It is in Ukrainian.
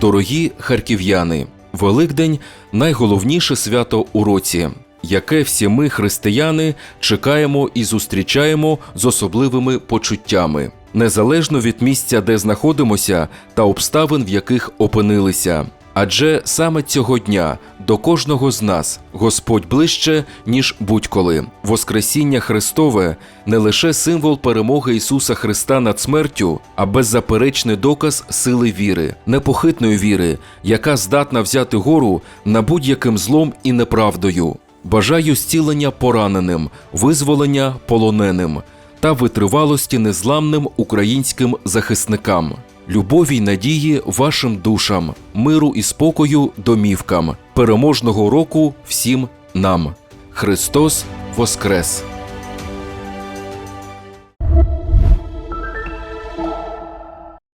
Дорогі харків'яни, Великдень найголовніше свято у році, яке всі ми, християни, чекаємо і зустрічаємо з особливими почуттями, незалежно від місця, де знаходимося, та обставин, в яких опинилися. Адже саме цього дня до кожного з нас Господь ближче, ніж будь-коли. Воскресіння Христове не лише символ перемоги Ісуса Христа над смертю, а беззаперечний доказ сили віри, непохитної віри, яка здатна взяти гору над будь-яким злом і неправдою. Бажаю зцілення пораненим, визволення полоненим та витривалості незламним українським захисникам, любові й надії вашим душам, миру і спокою домівкам, переможного року всім нам. Христос Воскрес!